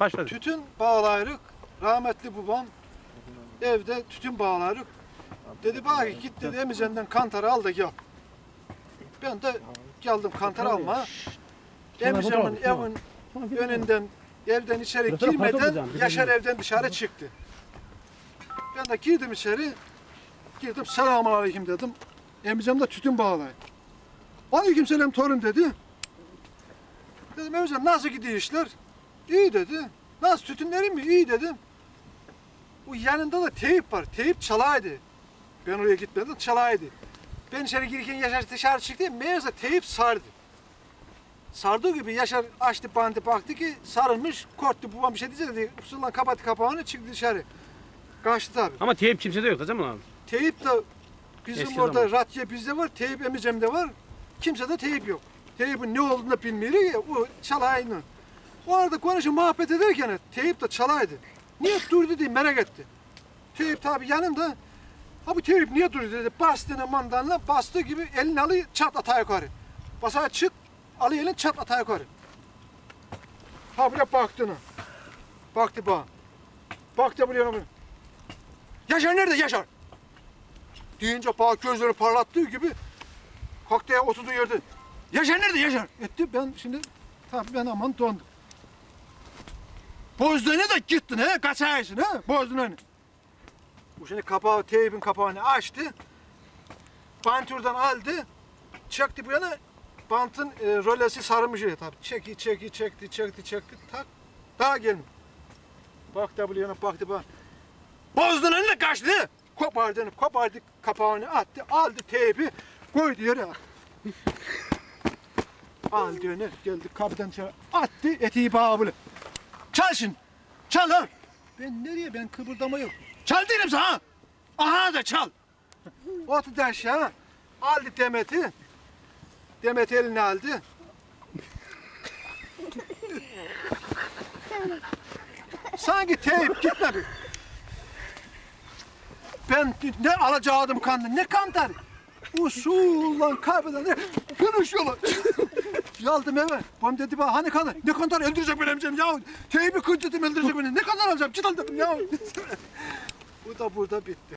Başladı. Tütün bağlayırık. Rahmetli babam evde tütün bağlayırık. Dedi bak git dedi emizenden kantarı al da gel. Ben de geldim kantar alma. Emizemin evin önünden evden içeri girmeden Yaşar evden dışarı çıktı. Ben de girdim içeri. Girdim selamun aleyküm dedim. Emizem de tütün bağlayın. Aleyküm selam torun dedi. Dedim Emizem nasıl gidiyor işler? İyi dedi. Nasıl tütünlerin mi? İyi dedim. O yanında da teyip var. Teyip çalaydı. Ben oraya gitmedim çalaydı. Ben içeri girerken Yaşar dışarı çıktı. Meğerse teyip sardı. Sardığı gibi Yaşar açtı bandı baktı ki sarılmış. Korktu babam bir şey diyecek dedi. Usuldan kapattı kapağını çıktı dışarı. Kaçtı tabii. Ama teyip kimsede yok mi abi? Teyip de bizim Eski orada zaman. Ratye bizde var, teyip emicemde var. Kimsede teyip yok. Teyipin ne olduğunu bilmiyor ya, o çalayını. O arada konuşup muhabbet ederken teyip de çalaydı. Niye durdu diye merak etti. Teyip tabi yanında. Ha bu teyip niye durdu dedi. Bastığını mandalına bastığı gibi elini alıyor çat ata yukarı. Basaya çık, alıyor elini çat ata yukarı. Ha bile baktığını. Baktı bana. Baktı buraya. Yaşar nerede Yaşar? Deyince bağ gözlerini parlattığı gibi kalktı oturduğu yerde. Yaşar nerede Yaşar? Etti ben şimdi tabii ben aman dondum. Bozdağına da gittin he kaçarsın he Bozdağına. Bu şimdi kapağı teybin kapağını açtı. Bantürden aldı. Çekti bu yana bantın e, rolesi sarılmış ya tabii. Çeki çeki çekti çekti çekti tak daha gelmiyor. Baktı bu yana baktı bana. Bozdun önüne kaçtı. Kopardı, kopardı kapağını attı, aldı teybi, koydu yere. aldı öne, geldi kapıdan içeri, attı etiği böyle. Çal şimdi, çal ha. Ben nereye, ben kıpırdama yok. Çal dedim sana. Aha da çal. Oturdu aşağı, aldı Demet'i. Demet elini aldı. Sanki teyip gitmedi. Ben ne alacaktım kandı, ne kantar? Usullan kaybeden konuşuyorlar. Yaldım eve. Babam dedi bana hani kantar? Ne kantar öldürecek beni amcam ya. Teybi kırdı dedim öldürecek beni. Ne kantar alacağım? Git al dedim ya. Bu da burada bitti.